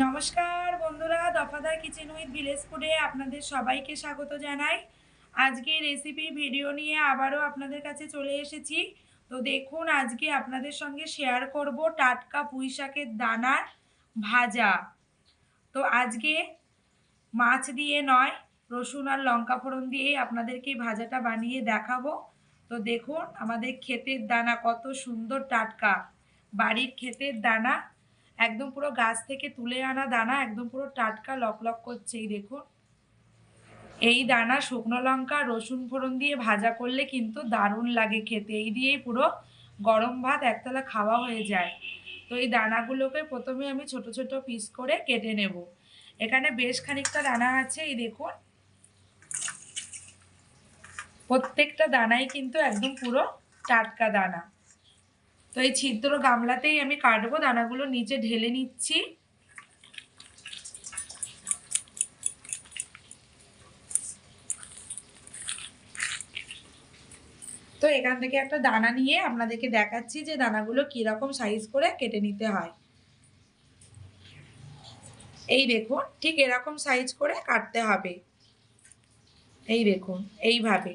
নমস্কার বন্ধুরা, দফাদার kitchen with village ফুডে আপনাদের সবাইকে স্বাগত জানাই। আজকে রেসিপি ভিডিও নিয়ে আবারও আপনাদের কাছে চলে এসেছি। তো দেখুন, আজকে আপনাদের সঙ্গে শেয়ার করব টাটকা পুঁই শাকের দানার ভাজা। তো আজকে মাছ দিয়ে নয়, রসুন আর লঙ্কা ফোড়ন দিয়েই আপনাদেরকে ভাজাটা বানিয়ে দেখাবো। তো দেখুন, আমাদের ক্ষেতের দানা কত সুন্দর টাটকা। বাড়ির ক্ষেতের দানা একদম পুরো গাছ থেকে তুলে আনা দানা, একদম পুরো টাটকা লক লক করছে, এই দেখুন। এই দানা শুকনো লঙ্কা, রসুন ফোড়ন দিয়ে ভাজা করলে কিন্তু দারুণ লাগে খেতে। এই দিয়েই পুরো গরম ভাত একতলা খাওয়া হয়ে যায়। তো এই দানাগুলোকে প্রথমে আমি ছোট ছোট পিস করে কেটে নেব। এখানে বেশ খানিকটা দানা আছে, এই দেখুন। প্রত্যেকটা দানাই কিন্তু একদম পুরো টাটকা দানা। তো এই ছিদ্র গামলাতেই আমি কাটবো, দানাগুলো নিচে ঢেলে নিচ্ছি। তো এখান থেকে একটা দানা নিয়ে আপনাদেরকে দেখাচ্ছি যে দানাগুলো কীরকম সাইজ করে কেটে নিতে হয়। এই দেখুন, ঠিক এরকম সাইজ করে কাটতে হবে। এই দেখুন, এইভাবে।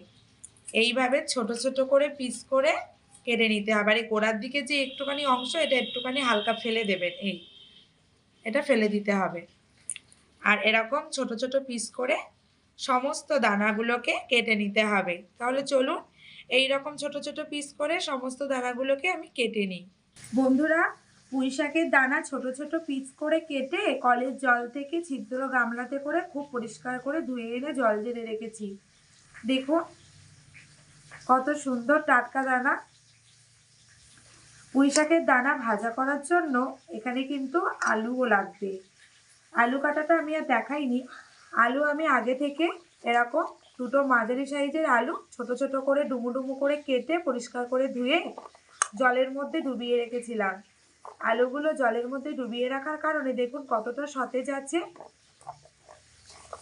এইভাবে ছোট ছোট করে পিস করে কেটে নিতে হবে আর এই গোড়ার দিকে যে একটুখানি অংশ, এটা একটুখানি হালকা ফেলে দেবেন, এই। এটা ফেলে দিতে হবে। আর এরকম ছোট ছোট পিস করে সমস্ত দানাগুলোকে কেটে নিতে হবে। তাহলে চলুন এই রকম ছোট ছোট পিস করে সমস্ত দানাগুলোকে আমি কেটে নিই। বন্ধুরা পুঁই শাকের দানা ছোট ছোট পিস করে কেটে কলের জল থেকে ছিদ্র গামলাতে করে খুব পরিষ্কার করে ধুয়ে এনে জল জেলে রেখেছি। দেখুন, কত সুন্দর টাটকা দানা। পুঁই শাকের দানা ভাজা করার জন্য এখানে কিন্তু আলুও লাগবে। আলু কাটাটা আমি আর দেখাইনি। আলু আমি আগে থেকে এরকম দুটো মাঝারি সাইজের আলু ছোট ছোট করে ডুমু ডুমু করে কেটে পরিষ্কার করে ধুয়ে জলের মধ্যে ডুবিয়ে রেখেছিলাম। আলুগুলো জলের মধ্যে ডুবিয়ে রাখার কারণে দেখুন কতটা সতেজ আছে।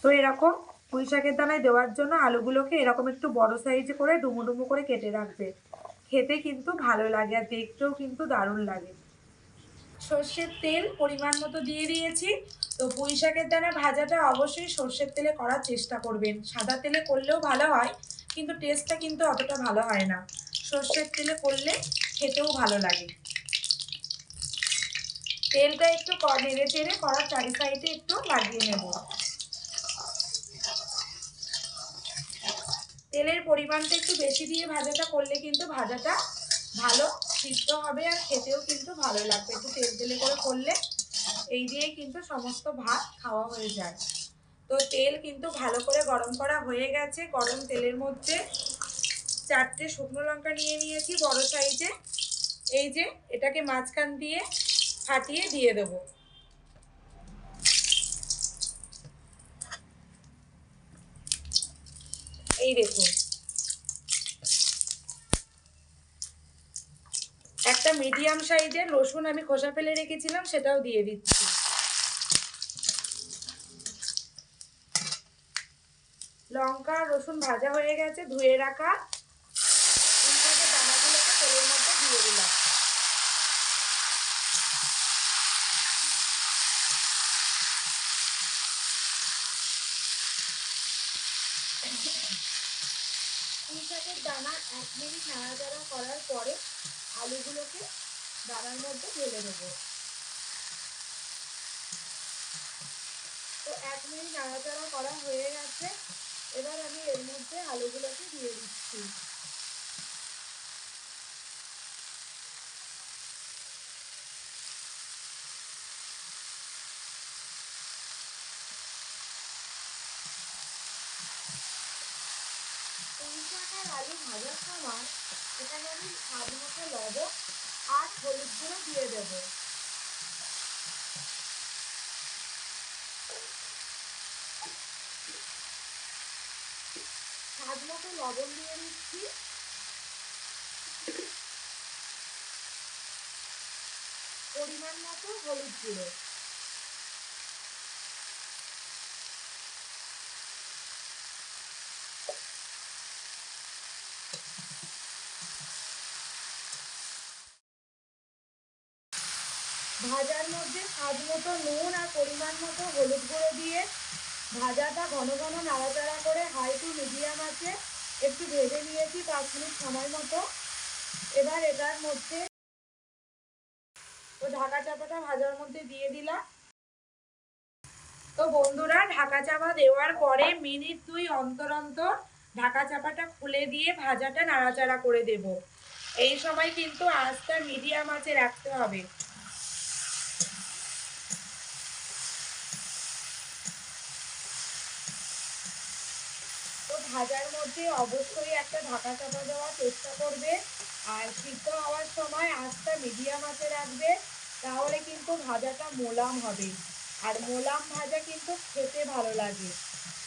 তো এরকম পুঁই শাকের দানায় দেওয়ার জন্য আলুগুলোকে এরকম একটু বড় সাইজ করে ডুমু ডুমু করে কেটে রাখবে। খেতে কিন্তু ভালো লাগে আর দেখতেও কিন্তু দারুণ লাগে। সর্ষের তেল পরিমাণ মতো দিয়ে দিয়েছি। তো পুঁই শাকের দানা ভাজাটা অবশ্যই সর্ষের তেলে করার চেষ্টা করবেন। সাদা তেলে করলেও ভালো হয়, কিন্তু টেস্টটা কিন্তু অতটা ভালো হয় না। সর্ষের তেলে করলে খেতেও ভালো লাগে। তেলটা একটু নেড়ে চেড়ে করার চারি সাইডে একটু লাগিয়ে নেব। তেলের পরিমাণটা একটু বেশি দিয়ে ভাজাটা করলে কিন্তু ভাজাটা ভালো, সিদ্ধ হবে আর খেতেও কিন্তু ভালো লাগবে। একটু তেল তেলে করে করলে এই দিয়ে কিন্তু সমস্ত ভাত খাওয়া হয়ে যায়। তো তেল কিন্তু ভালো করে গরম করা হয়ে গেছে। গরম তেলের মধ্যে চারটে শুকনো লঙ্কা নিয়ে নিয়েছি বড় সাইজে। এই যে এটাকে মাঝখান দিয়ে ফাটিয়ে দিয়ে দেবো। এই দেখুন। একটা মিডিয়াম সাইজের রসুন আমি খোসা ফেলে রেখেছিলাম, সেটাও দিয়ে দিচ্ছি। লঙ্কা রসুন ভাজা হয়ে গেছে, ধুয়ে রাখা। দানাগুলোকে তেলের মধ্যে দিয়ে দিলাম। পুঁই শাকের দানা এক মিনিট নাড়াচাড়া করার পরে আলুগুলোকে দানার মধ্যে ঢেলে দেবো। তো এক মিনিট নাড়াচাড়া করা হয়ে গেছে। এবার আমি এর মধ্যে আলুগুলোকে দিয়ে দিচ্ছি। ভাজার সময় আমি স্বাদ মতো আর হলুদ গুঁড়ো দিয়ে দেব। স্বাদ মতো লবণ দিয়ে দিচ্ছি। পরিমাণ মতো হলুদ গুঁড়ো। মধ্যে স্বাদ মতো নুন আর পরিমাণ মতো হলুদ গুঁড়ো দিয়ে ভাজাটা ঘন ঘন নাড়াচাড়া করে হাই টু মিডিয়াম আছে। একটু ভেজে নিয়েছি পাঁচ মিনিট সময় মতো। এবার এটার মধ্যে তো ঢাকা চাপাটা ভাজার মধ্যে দিয়ে দিলাম। তো বন্ধুরা, ঢাকা চাপা দেওয়ার পরে মিনিট দুই অন্তর অন্তর ঢাকা চাপাটা খুলে দিয়ে ভাজাটা নাড়াচাড়া করে দেব। এই সময় কিন্তু আঁচটা মিডিয়াম আঁচে রাখতে হবে। ভাজার মধ্যে অবশ্যই একটা ঢাকা চাপা দেওয়ার চেষ্টা করবে। আর সিদ্ধ হওয়ার সময় আঁচটা মিডিয়াম আঁচে রাখবে, তাহলে কিন্তু ভাজাটা মোলাম হবে। আর মোলাম ভাজা কিন্তু খেতে ভালো লাগে।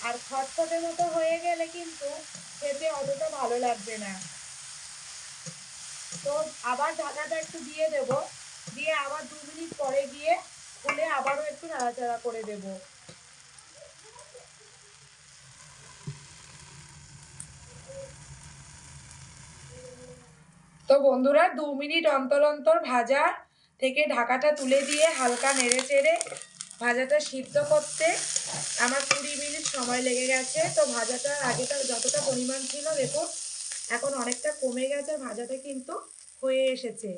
আর খটখটে মতো হয়ে গেলে কিন্তু খেতে অতটা ভালো লাগবে না। তো আবার ঢাকাটা একটু দিয়ে দেব দিয়ে আবার দু মিনিট পরে গিয়ে খুলে আবারও একটু নাড়াচাড়া করে দেব। তো বন্ধুরা, দু মিনিট অন্তর অন্তর ভাজা থেকে ঢাকাটা তুলে দিয়ে হালকা নেড়ে চেড়ে ভাজাটা সিদ্ধ করতে আমার কুড়ি মিনিট সময় লেগে গেছে। তো ভাজাটা আগেটা যতটা পরিমাণ ছিল, দেখুন, এখন অনেকটা কমে গেছে, ভাজাটা কিন্তু হয়ে এসেছে।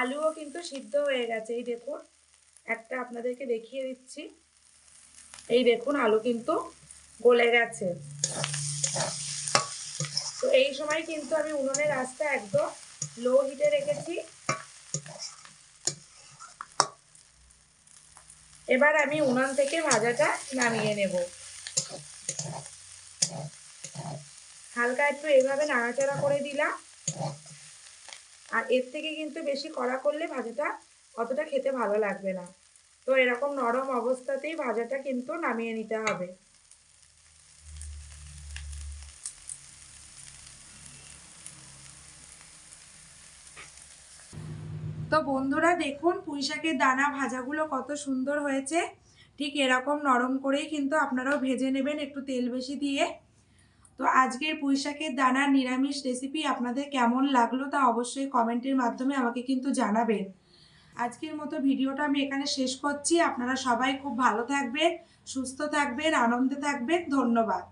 আলুও কিন্তু সিদ্ধ হয়ে গেছে, এই দেখুন। একটা আপনাদেরকে দেখিয়ে দিচ্ছি। এই দেখুন, আলু কিন্তু গলে গেছে। তো এই সময় কিন্তু আমি উনুনের আঁচটা একদম লো হিটে রেখেছি। এবার আমি উনান থেকে ভাজাটা নামিয়ে নেব। হালকা একটু এইভাবে নাড়াচাড়া করে দিলাম। আর এর থেকে কিন্তু বেশি কড়া করলে ভাজাটা অতটা খেতে ভালো লাগবে না। তো এরকম নরম অবস্থাতেই ভাজাটা কিন্তু নামিয়ে নিতে হবে। তো বন্ধুরা দেখুন পুঁই শাকের দানা ভাজাগুলো কত সুন্দর হয়েছে। ঠিক এরকম নরম করেই কিন্তু আপনারাও ভেজে নেবেন একটু তেল বেশি দিয়ে। তো আজকের পুঁই শাকের দানার নিরামিষ রেসিপি আপনাদের কেমন লাগল তা অবশ্যই কমেন্টের মাধ্যমে আমাকে কিন্তু জানাবেন। আজকের মতো ভিডিওটা আমি এখানে শেষ করছি। আপনারা সবাই খুব ভালো থাকবেন, সুস্থ থাকবেন, আনন্দে থাকবেন। ধন্যবাদ।